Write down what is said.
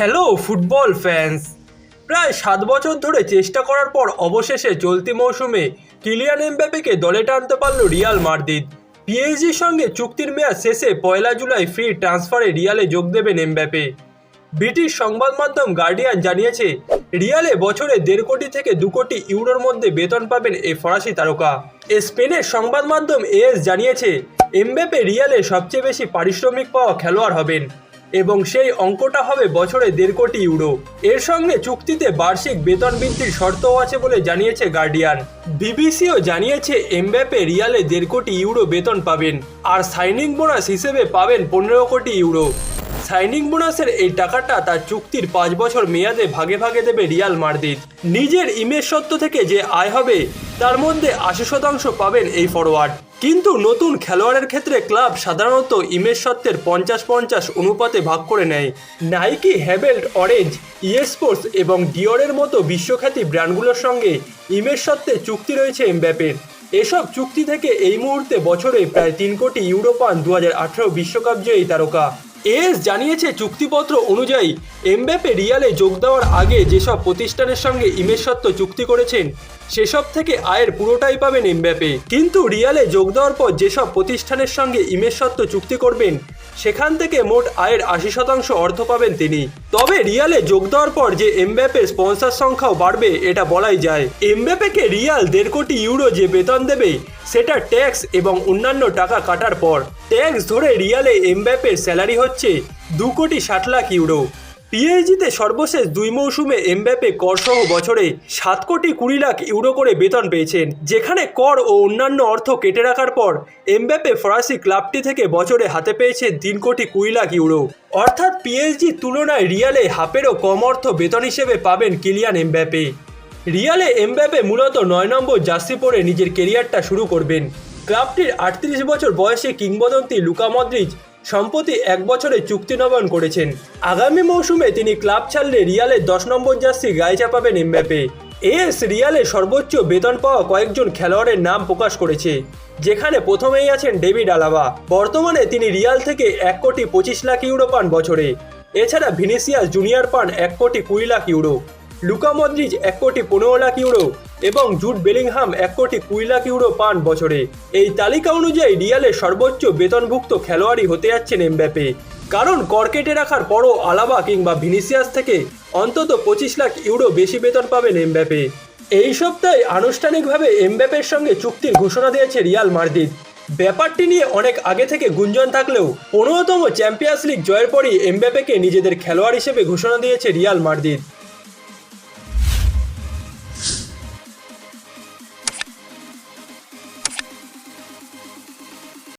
Hello football fans প্রায় সাত বছর ধরে চেষ্টা করার পর অবশেষে চলতি মৌসুমে কিলিয়ান এমবাপেকে দলে টানতে পারল রিয়াল মাদ্রিদ। পিএইচজির সঙ্গে চুক্তির মেয়াদ শেষে পয়লা জুলাই ফ্রি ট্রান্সফারে রিয়ালে যোগ দেবেন এমবাপে ব্রিটিশ সংবাদ মাধ্যম গার্ডিয়ান জানিয়েছে, রিয়ালে বছরে দেড় কোটি থেকে দু কোটি ইউরোর মধ্যে বেতন পাবেন এই ফরাসি তারকা। স্পেনের সংবাদ মাধ্যম এএস জানিয়েছে এমব্যাপে রিয়ালে সবচেয়ে বেশি পারিশ্রমিক পাওয়া খেলোয়াড় হবেন। এবং সেই অঙ্কটা হবে বছরে দেড় কোটি ইউরো। এর সঙ্গে চুক্তিতে বার্ষিক বেতন বৃদ্ধির শর্তও আছে বলে জানিয়েছে গার্ডিয়ান। বিবিসিও জানিয়েছে এমব্যাপে রিয়ালে দেড় কোটি ইউরো বেতন পাবেন, আর সাইনিং বোনাস হিসেবে পাবেন পনেরো কোটি ইউরো। সাইনিং বোনাসের এই টাকাটা তার চুক্তির পাঁচ বছর মেয়াদে ভাগে ভাগে দেবে রিয়াল মাদ্রিদ। নিজের ইমেজ সত্ত্ব থেকে যে আয় হবে, তার মধ্যে আশি শতাংশ পাবেন এই ফরওয়ার্ড কিন্তু নতুন খেলোয়াড়ের ক্ষেত্রে ক্লাব সাধারণত ইমেজ সত্ত্বের পঞ্চাশ পঞ্চাশ অনুপাতে ভাগ করে নেয়। নাইকি হ্যাভেল্ট অরেঞ্জ, ইয়েস্পোর্টস এবং ডিওরের মতো বিশ্বখ্যাতি ব্র্যান্ডগুলোর সঙ্গে ইমেজ সত্ত্বে চুক্তি রয়েছে এমব্যাপের। এসব চুক্তি থেকে এই মুহূর্তে বছরে প্রায় তিন কোটি ইউরোপান দু হাজার দু বিশ্বকাপ জয়ী তারকা। এস জানিয়েছে চুক্তিপত্র অনুযায়ী এমব্যাপে রিয়ালে যোগ দেওয়ার আগে যেসব প্রতিষ্ঠানের সঙ্গে ইমেজ চুক্তি করেছেন, সেসব থেকে আয়ের পুরোটাই পাবেন এমব্যাপে কিন্তু রিয়ালে যোগ দেওয়ার পর যেসব প্রতিষ্ঠানের সঙ্গে ইমেজ চুক্তি করবেন সেখান থেকে মোট আয়ের আশি শতাংশ অর্থ পাবেন তিনি। তবে রিয়ালে যোগ দেওয়ার পর যে এমব্যাপের স্পন্সার সংখ্যাও বাড়বে, এটা বলাই যায়। এমব্যাপেকে রিয়াল দেড় কোটি ইউরো যে বেতন দেবে, সেটা ট্যাক্স এবং অন্যান্য টাকা কাটার পর। ট্যাক্স ধরে রিয়ালে এমব্যাপের স্যালারি হচ্ছে দু কোটি ষাট লাখ ইউরো। পিএইচজিতে সর্বশেষ দুই মৌসুমে এমব্যাপে করসহ বছরে সাত কোটি কুড়ি লাখ ইউরো করে বেতন পেয়েছেন, যেখানে কর ও অন্যান্য অর্থ কেটে রাখার পর এমব্যাপে ফরাসি ক্লাবটি থেকে বছরে হাতে পেয়েছেন তিন কোটি কুড়ি লাখ ইউরো। অর্থাৎ পিএইচজির তুলনায় রিয়ালে হাফেরও কম অর্থ বেতন হিসেবে পাবেন কিলিয়ান এমব্যাপে রিয়ালে এমব্যাপে মূলত নয় নম্বর জার্সি পরে নিজের কেরিয়ারটা শুরু করবেন। ক্লাবটির আটত্রিশ বছর বয়সী কিংবদন্তি লুকা মদ্রিজ সম্প্রতি এক বছরে চুক্তি নবায়ন করেছেন। আগামী মৌসুমে তিনি ক্লাব ছাড়লে রিয়ালের দশ নম্বর জার্সি গায়ে চাপাবেন এমব্যাপে এস রিয়ালে সর্বোচ্চ বেতন পাওয়া কয়েকজন খেলোয়াড়ের নাম প্রকাশ করেছে, যেখানে প্রথমেই আছেন ডেভিড আলাবা বর্তমানে তিনি রিয়াল থেকে এক কোটি পঁচিশ লাখ ইউরো পান বছরে। এছাড়া ভিনিসিয়াস জুনিয়র পান এক কোটি কুড়ি লাখ ইউরো। লুকা মদ্রিজ এক কোটি পনেরো লাখ ইউরো এবং জুট বেলিংহাম এক কোটি কুড়ি লাখ ইউরো পান বছরে। এই তালিকা অনুযায়ী রিয়ালের সর্বোচ্চ বেতনভুক্ত খেলোয়াড়ই হতে যাচ্ছেন এমব্যাপে। কারণ কর কেটে রাখার পরও আলাবা কিংবা ভিনিসিয়াস থেকে অন্তত পঁচিশ লাখ ইউরো বেশি বেতন পাবেন এমব্যাপে। এই সপ্তাহে আনুষ্ঠানিকভাবে এমব্যাপের সঙ্গে চুক্তির ঘোষণা দিয়েছে রিয়াল মাদ্রিদ। ব্যাপারটি নিয়ে অনেক আগে থেকে গুঞ্জন থাকলেও পনেরোতম চ্যাম্পিয়ন্স লিগ জয়ের পরই এমব্যাপেকে নিজেদের খেলোয়াড় হিসেবে ঘোষণা দিয়েছে রিয়াল মাদ্রিদ।